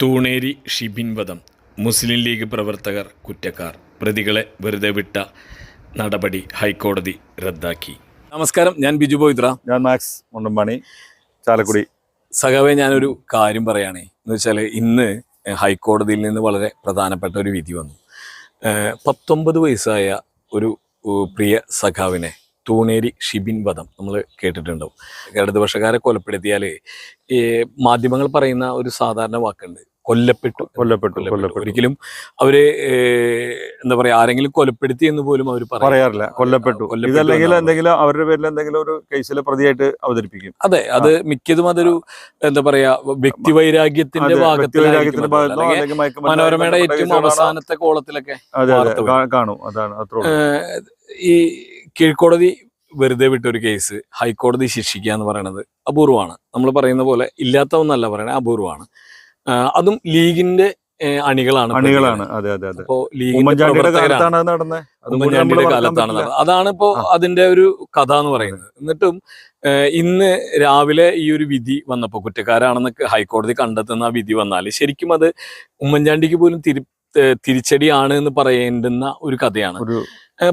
തൂണേരി ഷിബിൻ വധം മുസ്ലിം ലീഗ് പ്രവർത്തകർ കുറ്റക്കാർ. പ്രതികളെ വെറുതെ വിട്ട നടപടി ഹൈക്കോടതി റദ്ദാക്കി. നമസ്കാരം ഞാൻ ബിജു പോയിത്ര ഞാൻ മാക്സ് മുണ്ടമ്പാണി ചാലക്കുടി. സഖാവെ ഞാനൊരു കാര്യം പറയുകയാണേ എന്ന് വെച്ചാൽ ഇന്ന് ഹൈക്കോടതിയിൽ നിന്ന് വളരെ പ്രധാനപ്പെട്ട ഒരു വിധി വന്നു. പത്തൊമ്പത് വയസ്സായ ഒരു പ്രിയ സഖാവിനെ തൂണേരി ഷിബിൻ വധം നമ്മൾ കേട്ടിട്ടുണ്ടാവും. ഇടതുപക്ഷക്കാരെ കൊലപ്പെടുത്തിയാൽ ഈ മാധ്യമങ്ങൾ പറയുന്ന ഒരു സാധാരണ വാക്കുണ്ട് കൊല്ലപ്പെട്ടു. കൊല്ലപ്പെട്ടു കൊല്ലപ്പെട്ടു. ഒരിക്കലും അവർ എന്താ പറയാ ആരെങ്കിലും കൊലപ്പെടുത്തി എന്ന് പോലും അവർ പറയാറില്ല. കൊല്ലപ്പെട്ടു. ഇതല്ലെങ്കിൽ എന്തെങ്കിലും അവരുടെ പേരിൽ എന്തെങ്കിലും ഒരു കേസിലെ പ്രതിയായിട്ട് അവതരിപ്പിക്കും. അതെ അത് മിക്കതും അതൊരു എന്താ പറയാ വ്യക്തി വൈരാഗ്യത്തിന്റെ അതെ, വ്യക്തിവൈരാഗ്യത്തിന്റെ ഭാഗത്തിലായിരിക്കും മനോരമയുടെ ഏറ്റവും അവസാനത്തെ കോളത്തിലൊക്കെ കാണും. അതാണ്. ഈ കീഴ്ക്കോടതി വെറുതെ വിട്ടൊരു കേസ് ഹൈക്കോടതി ശിക്ഷിക്കുക എന്ന് പറയുന്നത് അപൂർവമാണ്. നമ്മൾ പറയുന്ന പോലെ ഇല്ലാത്ത ഒന്നല്ല പറയണത് അപൂർവമാണ്. അതും ലീഗിന്റെ അണികളാണ് അണികളാണ്. അതെ അതെ അതെ. അപ്പോ ലീഗിന്റെ ഉമ്മൻചാണ്ടിയുടെ കാലത്താണ് ഉമ്മൻചാണ്ടിയുടെ. അതാണ് ഇപ്പോ അതിന്റെ ഒരു കഥ എന്ന് പറയുന്നത്. എന്നിട്ടും ഇന്ന് രാവിലെ ഈ ഒരു വിധി വന്നപ്പോൾ കുറ്റക്കാരാണെന്ന് ഹൈക്കോടതി കണ്ടെത്തുന്ന ആ വിധി വന്നാൽ ശരിക്കും അത് ഉമ്മൻചാണ്ടിക്ക് പോലും തിരി തിരിച്ചടിയാണ് എന്ന് പറയേണ്ടുന്ന ഒരു കഥയാണ്.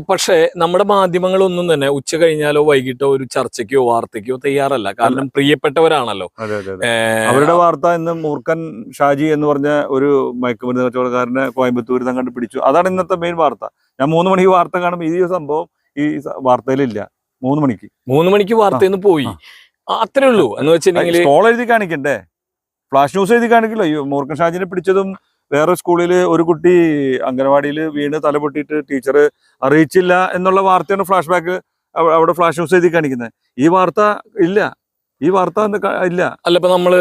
പക്ഷേ നമ്മുടെ മാധ്യമങ്ങളൊന്നും തന്നെ ഉച്ച കഴിഞ്ഞാലോ വൈകിട്ടോ ഒരു ചർച്ചയ്ക്കോ വാർത്തയ്ക്കോ തയ്യാറല്ല. കാരണം പ്രിയപ്പെട്ടവരാണല്ലോ. അതെ അതെ അതെ. അവരുടെ വാർത്ത ഇന്ന് മൂർഖൻ ഷാജി എന്ന് പറഞ്ഞ ഒരു മയക്കുമരുന്ന് കച്ചവടക്കാരനെ കോയമ്പത്തൂർ തങ്ങണ്ട് പിടിച്ചു. അതാണ് ഇന്നത്തെ മെയിൻ വാർത്ത. ഞാൻ മൂന്ന് മണിക്ക് വാർത്ത കാണുമ്പോൾ ഈ സംഭവം ഈ വാർത്തയിലില്ല. മൂന്ന് മണിക്ക്. മൂന്ന് മണിക്ക് വാർത്തയിൽ പോയി. അത്രേ ഉള്ളൂ. എന്ന് വെച്ചിട്ടുണ്ടെങ്കിൽ എഴുതി കാണിക്കണ്ടേ? ഫ്ലാഷ് ന്യൂസ് എഴുതി കാണിക്കില്ല? ഈ മൂർഖൻ ഷാജിനെ പിടിച്ചതും വേറെ സ്കൂളിൽ ഒരു കുട്ടി അംഗനവാടിയിൽ വീണ് തലപൊട്ടിയിട്ട് ടീച്ചർ അറിയിച്ചില്ല എന്നുള്ള വാർത്തയാണ് ഫ്ലാഷ് ബാക്ക് അവിടെ ഫ്ലാഷ് ന്യൂസ് എഴുതി കാണിക്കുന്നത്. ഈ വാർത്ത ഇല്ല. ഈ വാർത്ത ഇല്ല. അല്ല ഇപ്പൊ നമ്മൾ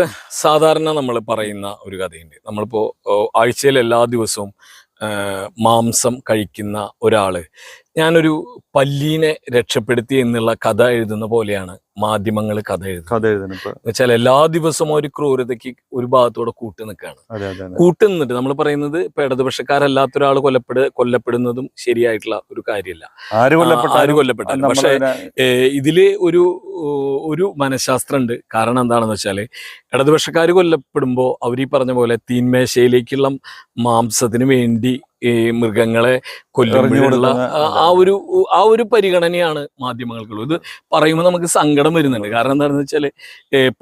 സാധാരണ നമ്മൾ പറയുന്ന ഒരു കഥയുണ്ട്. നമ്മളിപ്പോ ആഴ്ചയിൽ എല്ലാ ദിവസവും മാംസം കഴിക്കുന്ന ഒരാൾ ഞാനൊരു പല്ലീനെ രക്ഷപ്പെടുത്തി എന്നുള്ള കഥ എഴുതുന്ന പോലെയാണ് മാധ്യമങ്ങൾ കഥ എഴുതുന്നത്. കഥ വെച്ചാൽ എല്ലാ ദിവസവും ഒരു ക്രൂരതയ്ക്ക് ഒരു ഭാഗത്തോടെ കൂട്ടു നിൽക്കുകയാണ്. കൂട്ടു നിന്നിട്ട് നമ്മൾ പറയുന്നത് ഇപ്പൊ ഇടതുപക്ഷക്കാരല്ലാത്ത ഒരാൾ കൊല്ലപ്പെട കൊല്ലപ്പെടുന്നതും ശരിയായിട്ടുള്ള ഒരു കാര്യമല്ല. ആര് കൊല്ലപ്പെട്ട പക്ഷേ ഇതിൽ ഒരു ഒരു മനഃശാസ്ത്രം ഉണ്ട് കാരണം എന്താണെന്ന് വെച്ചാൽ ഇടതുപക്ഷക്കാർ കൊല്ലപ്പെടുമ്പോൾ അവർ ഈ പറഞ്ഞ പോലെ തീന്മേശയിലേക്കുള്ള മാംസത്തിന് വേണ്ടി ഈ മൃഗങ്ങളെ കൊല്ലുമ്പോഴുള്ള ആ- ഒരു ആ ഒരു പരിഗണനയാണ് മാധ്യമങ്ങൾക്കുള്ളത്. ഇത് പറയുമ്പോൾ നമുക്ക് സങ്കടം വരുന്നുണ്ട്. കാരണം എന്താണെന്ന് വെച്ചാൽ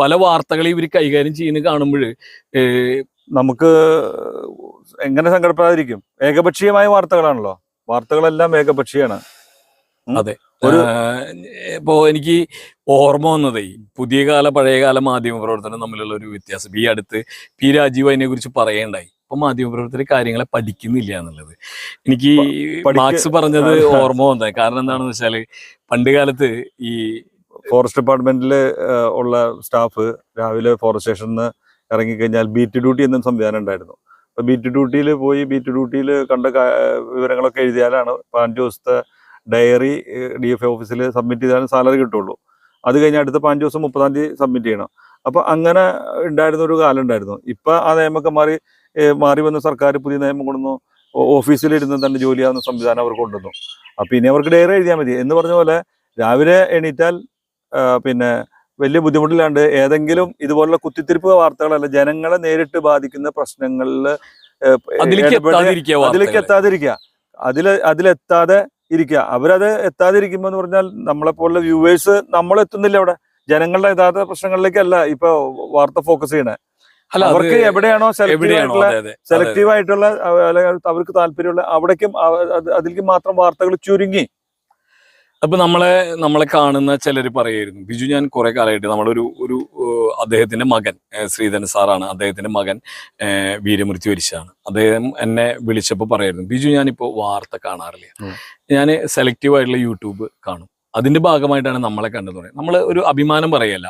പല വാർത്തകളെ ഇവർ കൈകാര്യം ചെയ്യുന്ന കാണുമ്പോൾ നമുക്ക് എങ്ങനെ സങ്കടപ്പെടാതിരിക്കും? ഏകപക്ഷീയമായ വാർത്തകളാണല്ലോ. വാർത്തകളെല്ലാം ഏകപക്ഷീയാണ് അതെ. ഇപ്പോ എനിക്ക് ഓർമ്മ വന്നതേ പുതിയ കാല പഴയകാല മാധ്യമ പ്രവർത്തനം തമ്മിലുള്ള ഒരു വ്യത്യാസം. ഈ അടുത്ത് പി രാജീവ് അതിനെ കുറിച്ച് പറയേണ്ടായി. ഇപ്പൊ മാധ്യമ പ്രവർത്തകർ കാര്യങ്ങളെ പഠിക്കുന്നില്ല എന്നുള്ളത്. എനിക്ക് മാർക്സ് പറഞ്ഞത് ഓർമ്മ വന്നത് കാരണം എന്താണെന്ന് വെച്ചാൽ പണ്ട് കാലത്ത് ഈ ഫോറസ്റ്റ് ഡിപ്പാർട്ട്മെന്റിൽ ഉള്ള സ്റ്റാഫ് രാവിലെ ഫോറസ്റ്റ് സ്റ്റേഷനിൽ നിന്ന് ഇറങ്ങിക്കഴിഞ്ഞാൽ ബീറ്റ് ഡ്യൂട്ടി എന്നൊരു സംവിധാനം ഉണ്ടായിരുന്നു. അപ്പൊ ബീറ്റ് ഡ്യൂട്ടിയിൽ പോയി ബീറ്റ് ഡ്യൂട്ടിയിൽ കണ്ട വിവരങ്ങളൊക്കെ എഴുതിയാലാണ് പതിനഞ്ച് ദിവസത്തെ ഡയറി ഡി എഫ് ഓഫീസിൽ സബ്മിറ്റ് ചെയ്താലും സാലറി കിട്ടുള്ളൂ. അത് കഴിഞ്ഞ് അടുത്ത പതിനഞ്ച് ദിവസം മുപ്പതാം തീയതി സബ്മിറ്റ് ചെയ്യണം. അപ്പൊ അങ്ങനെ ഉണ്ടായിരുന്ന ഒരു കാലം ഉണ്ടായിരുന്നു. ഇപ്പൊ ആ നിയമമൊക്കെ മാറി മാറി വന്ന സർക്കാർ പുതിയ നിയമം കൊണ്ടുവന്നു ഓഫീസിലിരുന്ന് തന്നെ ജോലിയാകുന്ന സംവിധാനം അവർക്ക് കൊണ്ടുവന്നു. അപ്പം ഇനി അവർക്ക് ഡയറി എഴുതിയാൽ മതി. എന്ന് പറഞ്ഞ പോലെ രാവിലെ എണീറ്റാൽ പിന്നെ വലിയ ബുദ്ധിമുട്ടില്ലാണ്ട് ഏതെങ്കിലും ഇതുപോലുള്ള കുത്തിത്തിരിപ്പ് വാർത്തകളല്ല ജനങ്ങളെ നേരിട്ട് ബാധിക്കുന്ന പ്രശ്നങ്ങളിൽ അതിലേക്ക് എത്താതിരിക്കുക അതിൽ അതിലെത്താതെ ഇരിക്കുക. അവരത് എത്താതിരിക്കുമ്പോൾ എന്ന് പറഞ്ഞാൽ നമ്മളെ പോലുള്ള വ്യൂവേഴ്സ് നമ്മളെത്തുന്നില്ല അവിടെ. ജനങ്ങളുടെ യഥാർത്ഥ പ്രശ്നങ്ങളിലേക്കല്ല ഇപ്പൊ വാർത്ത ഫോക്കസ് ചെയ്യണേ. അല്ല അവർക്ക് എവിടെയാണോ സെലക്റ്റീവ് ആയിട്ടുള്ള അവർക്ക് താല്പര്യമുള്ള അവിടേക്കും അവ- അതിലേക്ക് മാത്രം വാർത്തകൾ ചുരുങ്ങി. അപ്പൊ നമ്മളെ നമ്മളെ കാണുന്ന ചിലർ പറയായിരുന്നു ബിജു ഞാൻ കുറെ കാലമായിട്ട് നമ്മളൊരു ഒരു അദ്ദേഹത്തിന്റെ മകൻ ശ്രീധരൻ സാറാണ് അദ്ദേഹത്തിന്റെ മകൻ വീരമൃത്യു വരിച്ചാണ് അദ്ദേഹം എന്നെ വിളിച്ചപ്പോൾ പറയായിരുന്നു ബിജു ഞാനിപ്പോ വാർത്ത കാണാറില്ല. ഞാൻ സെലക്റ്റീവ് ആയിട്ടുള്ള യൂട്യൂബ് കാണും. അതിന്റെ ഭാഗമായിട്ടാണ് നമ്മളെ കണ്ടത്. പറയുന്നത് നമ്മൾ ഒരു അഭിമാനം പറയല്ല.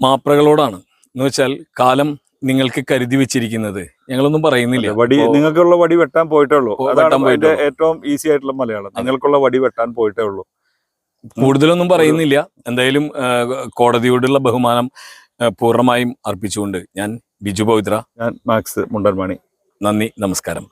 മാപ്രകളോടാണ്. എന്ന് വെച്ചാൽ കാലം നിങ്ങൾക്ക് കരുതി വെച്ചിരിക്കുന്നത്. ഞങ്ങളൊന്നും പറയുന്നില്ല. വടി നിങ്ങൾക്കുള്ള വടി വെട്ടാൻ പോയിട്ടേ ഉള്ളൂ. അതാണ് ഏറ്റവും ഈസി ആയിട്ടുള്ള മലയാളം. നിങ്ങൾക്കുള്ള വടി വെട്ടാൻ പോയിട്ടേ ഉള്ളൂ. കൂടുതലൊന്നും പറയുന്നില്ല. എന്തായാലും കോടതിയോടുള്ള ബഹുമാനം പൂർണമായും അർപ്പിച്ചുകൊണ്ട് ഞാൻ ബിജു പവിത്ര ഞാൻ മാക്സ് മുണ്ടർമാണി നന്ദി നമസ്കാരം.